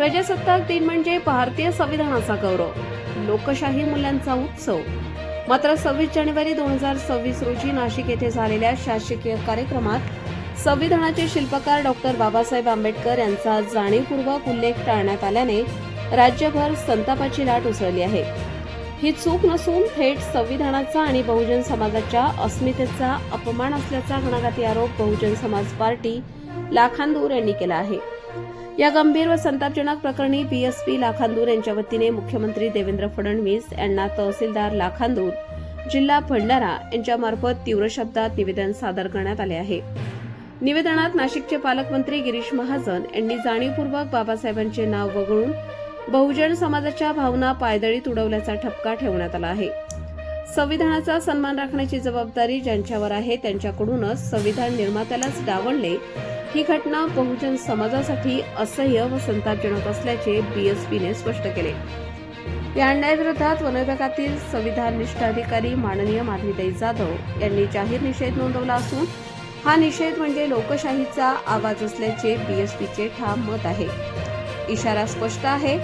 प्रजासत्ताक दिन म्हणजे भारतीय संविधानाचा गौरव. लोकशाही मूल्यांचा उत्सव. मात्र सव्वीस जानेवारी दोन हजार सव्वीस रोजी नाशिक येथे झालेल्या शासकीय कार्यक्रमात संविधानाचे शिल्पकार डॉक्टर बाबासाहेब आंबेडकर यांचा जाणीवपूर्वक उल्लेख टाळण्यात आल्याने राज्यभर संतापाची लाट उसळली आहे. ही चूक नसून थेट संविधानाचा आणि बहुजन समाजाच्या अस्मितेचा अपमान असल्याचा घणाघाती आरोप बहुजन समाज पार्टी लाखांदूर यांनी केला आहे. या गंभीर व संतापजनक प्रकरणी बीएसपी लाखांदूर यांच्या वतीने मुख्यमंत्री देवेंद्र फडणवीस यांना तहसीलदार लाखांदूर जिल्हा भंडारा यांच्यामार्फत तीव्र शब्दात निवेदन सादर करण्यात आले आहे. निवेदनात नाशिकचे पालकमंत्री गिरीश महाजन यांनी जाणीवपूर्वक बाबासाहेबांचे नाव वगळून बहुजन समाजाच्या भावना पायदळीत उडवल्याचा ठपका ठेवण्यात आला आहे. संविधानाचा सन्मान राखण्याची जबाबदारी ज्यांच्यावर आहे त्यांच्याकडूनच संविधान निर्मात्यालाच डावणले ही घटना बहुजन समाजासाठी असह्य व संतापजनक असल्याचे बीएसपीने स्पष्ट केले. या अन्यायाविरोधात वनविभागातील संविधाननिष्ठ अधिकारी माननीय माधवीताई जाधव यांनी जाहीर निषेध नोंदवला असून हा निषेध म्हणजे लोकशाहीचा आवाज असल्याचे बीएसपीचे ठाम मत आहे. इशारा स्पष्ट आहे.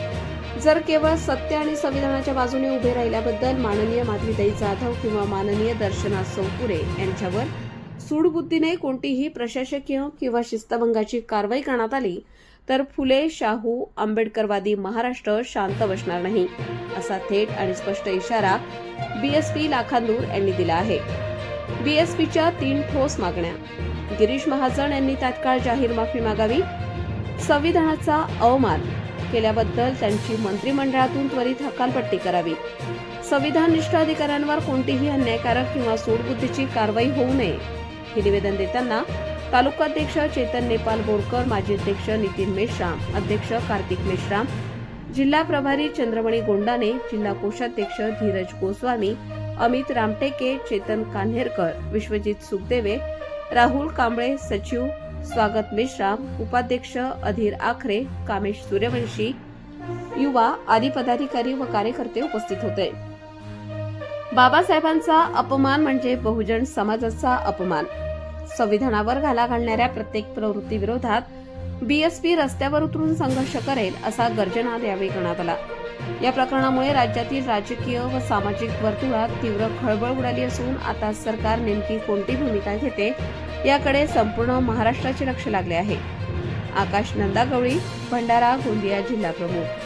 जर केवळ सत्य आणि संविधानाच्या बाजूने उभे राहिल्याबद्दल माननीय माधवीताई जाधव किंवा माननीय दर्शना चौपुरे यांच्यावर सूडबुद्धीने कोणतीही प्रशासकीय किंवा शिस्तभंगाची कारवाई करण्यात आली तर फुले शाहू आंबेडकरवादी महाराष्ट्र शांत बसणार नाही असा थेट आणि स्पष्ट इशारा बीएसपी लाखांदूर यांनी दिला आहे. बीएसपीच्या तीन ठोस मागण्या. गिरीश महाजन यांनी तात्काळ जाहीर माफी मागावी. संविधानाचा अवमान केल्याबद्दल त्यांची मंत्रिमंडळातून त्वरित हकालपट्टी करावी. संविधाननिष्ठ अधिकाऱ्यांवर कोणतीही अन्यायकारक किंवा सूडबुद्धीची कारवाई होऊ नये हे निवेदन देताना तालुकाध्यक्ष चेतन नेपाल बोरकर माजी अध्यक्ष नितीन मेश्राम अध्यक्ष कार्तिक मेश्राम जिल्हा प्रभारी चंद्रमणी गोंडाने जिल्हा कोषाध्यक्ष धीरज गोस्वामी अमित रामटेके चेतन कान्हेरकर विश्वजित सुखदेवे राहुल कांबळे सचिव स्वागत मेश्राम उपाध्यक्ष अधीर आखरे कामेश सूर्यवंशी युवा आदी पदाधिकारी व कार्यकर्ते उपस्थित होते. बाबासाहेबांचा अपमान म्हणजे बहुजन समाजाचा अपमान. संविधानावर घाला घालणाऱ्या प्रत्येक प्रवृत्तीविरोधात बीएसपी रस्त्यावर उतरून संघर्ष करेल असा गर्जना यावेळी करण्यात आला. या प्रकरणामुळे राज्यातील राजकीय व सामाजिक वर्तुळात तीव्र खळबळ उडाली असून आता सरकार नेमकी कोणती भूमिका घेते याकडे संपूर्ण महाराष्ट्राचे लक्ष लागले आहे. आकाश नंदागवळी भंडारा गोंदिया जिल्हा प्रमुख.